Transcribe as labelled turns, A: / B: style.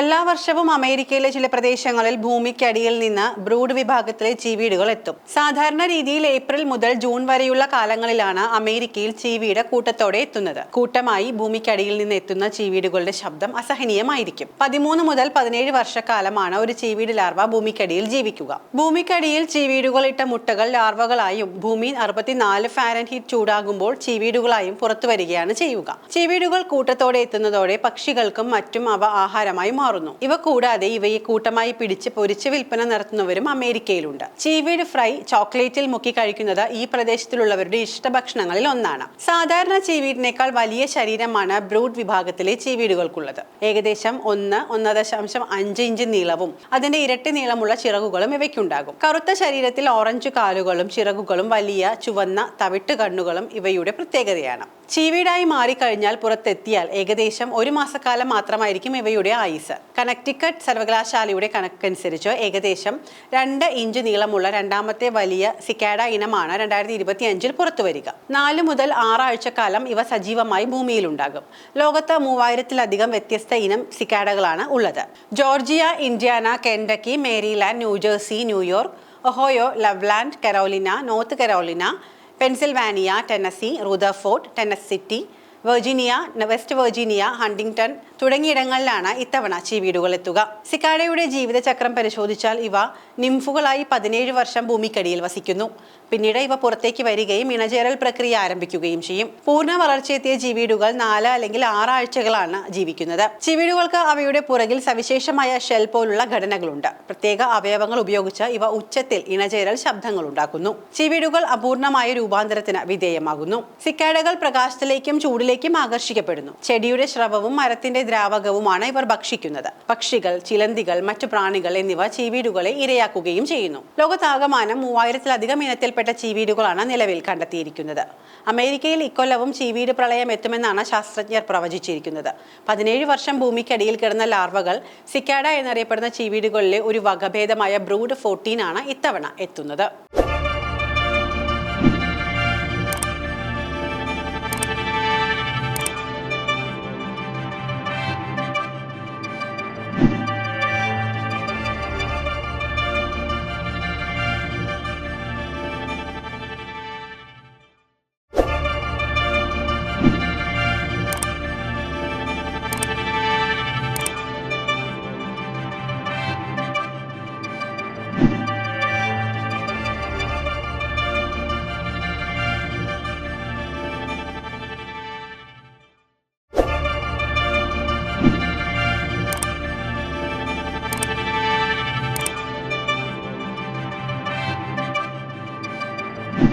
A: എല്ലാ വർഷവും അമേരിക്കയിലെ ചില പ്രദേശങ്ങളിൽ ഭൂമിക്കടിയിൽ നിന്ന് ബ്രൂഡ് വിഭാഗത്തിലെ ചീവീടുകൾ എത്തും. സാധാരണ രീതിയിൽ ഏപ്രിൽ മുതൽ ജൂൺ വരെയുള്ള കാലങ്ങളിലാണ് അമേരിക്കയിൽ ചീവീട് കൂട്ടത്തോടെ എത്തുന്നത്. കൂട്ടമായി ഭൂമിക്കടിയിൽ നിന്ന് എത്തുന്ന ചീവീടുകളുടെ ശബ്ദം അസഹനീയമായിരിക്കും. പതിമൂന്ന് മുതൽ പതിനേഴ് വർഷക്കാലമാണ് ഒരു ചീവീട് ലാർവ ഭൂമിക്കടിയിൽ ജീവിക്കുക. ഭൂമിക്കടിയിൽ ചീവീടുകൾ ഇട്ട മുട്ടകൾ ലാർവകളായും ഭൂമി അറുപത്തിനാല് ഫാരൻ ഹീറ്റ് ചൂടാകുമ്പോൾ ചീവീടുകളായും പുറത്തു വരികയാണ് ചെയ്യുക. ചീവീടുകൾ കൂട്ടത്തോടെ എത്തുന്നതോടെ പക്ഷികൾക്കും മറ്റും അവ ആഹാരമായി മാറുന്നു. ഇവ കൂടാതെ ഇവയെ കൂട്ടമായി പിടിച്ച് പൊരിച്ച് വിൽപ്പന നടത്തുന്നവരും അമേരിക്കയിലുണ്ട്. ചീവീട് ഫ്രൈ ചോക്ലേറ്റിൽ മുക്കി കഴിക്കുന്നത് ഈ പ്രദേശത്തിലുള്ളവരുടെ ഇഷ്ടഭക്ഷണങ്ങളിൽ ഒന്നാണ്. സാധാരണ ചീവീടിനേക്കാൾ വലിയ ശരീരമാണ് ബ്രൂഡ് വിഭാഗത്തിലെ ചീവീടുകൾക്കുള്ളത്. ഏകദേശം ഒന്ന് ഒന്ന് ദശാംശം അഞ്ച് ഇഞ്ച് നീളവും അതിന്റെ ഇരട്ടി നീളമുള്ള ചിറകുകളും ഇവയ്ക്കുണ്ടാകും. കറുത്ത ശരീരത്തിൽ ഓറഞ്ച് കാലുകളും ചിറകുകളും വലിയ ചുവന്ന തവിട്ട് കണ്ണുകളും ഇവയുടെ പ്രത്യേകതയാണ്. ചീവീടായി മാറിക്കഴിഞ്ഞാൽ പുറത്തെത്തിയാൽ ഏകദേശം ഒരു മാസക്കാലം മാത്രമായിരിക്കും ഇവയുടെ ആയുസ്. കണക്ടിക്കറ്റ് സർവകലാശാലയുടെ കണക്കനുസരിച്ച് ഏകദേശം രണ്ട് ഇഞ്ച് നീളമുള്ള രണ്ടാമത്തെ വലിയ സിക്കാഡ ഇനമാണ് രണ്ടായിരത്തി ഇരുപത്തി അഞ്ചിൽ പുറത്തു വരിക. നാല് മുതൽ ആറാഴ്ചക്കാലം ഇവ സജീവമായി ഭൂമിയിലുണ്ടാകും. ലോകത്ത് മൂവായിരത്തിലധികം വ്യത്യസ്ത ഇനം സിക്കാഡകളാണ് ഉള്ളത്. Georgia Indiana Kentucky Maryland New Jersey New York Ohio Loveland Carolina North Carolina Pennsylvania Tennessee Rutherford Tennessee city Virginia West Virginia Huntington തുടങ്ങിയിടങ്ങളിലാണ് ഇത്തവണ ചീവീടുകൾ എത്തുക സിക്കാഡയുടെ ജീവിതചക്രം പരിശോധിച്ചാൽ ഇവ നിംഫുകളായി പതിനേഴ് വർഷം ഭൂമിക്കടിയിൽ വസിക്കുന്നു. പിന്നീട് ഇവ പുറത്തേക്ക് വരികയും ഇണചേരൽ പ്രക്രിയ ആരംഭിക്കുകയും ചെയ്യും. പൂർണ വളർച്ചയെത്തിയ ജീവീടുകൾ നാല് അല്ലെങ്കിൽ ആറാഴ്ചകളാണ് ജീവിക്കുന്നത്. ചീവീടുകൾക്ക് അവയുടെ പുറകിൽ സവിശേഷമായ ഷെൽ പോലുള്ള ഘടനകളുണ്ട്. പ്രത്യേക അവയവങ്ങൾ ഉപയോഗിച്ച് ഇവ ഉച്ചത്തിൽ ഇണചേരൽ ശബ്ദങ്ങൾ ഉണ്ടാക്കുന്നു. ചീവീടുകൾ അപൂർണമായ രൂപാന്തരത്തിന് വിധേയമാകുന്നു. സിക്കാഡകൾ പ്രകാശത്തിലേക്കും ചൂടിലേക്കും ആകർഷിക്കപ്പെടുന്നു. ചെടിയുടെ ശ്രവവും മരത്തിന്റെ ദ്രാവകവുമാണ് ഇവർ ഭക്ഷിക്കുന്നത്. പക്ഷികൾ ചിലന്തികൾ മറ്റു പ്രാണികൾ എന്നിവ ചീവീടുകളെ ഇരയാക്കുകയും ചെയ്യുന്നു. ലോകത്താകമാനം മൂവായിരത്തിലധികം ഇനത്തിൽപ്പെട്ട ചീവീടുകളാണ് നിലവിൽ കണ്ടെത്തിയിരിക്കുന്നത്. അമേരിക്കയിൽ ഇക്കൊല്ലവും ചീവീട് പ്രളയം എത്തുമെന്നാണ് ശാസ്ത്രജ്ഞർ പ്രവചിച്ചിരിക്കുന്നത്. പതിനേഴ് വർഷം ഭൂമിക്കടിയിൽ കിടന്ന ലാർവകൾ സിക്കാഡ എന്നറിയപ്പെടുന്ന ചീവീടുകളിലെ ഒരു വകഭേദമായ ബ്രൂഡ് ഫോർട്ടീൻ ആണ് ഇത്തവണ എത്തുന്നത്.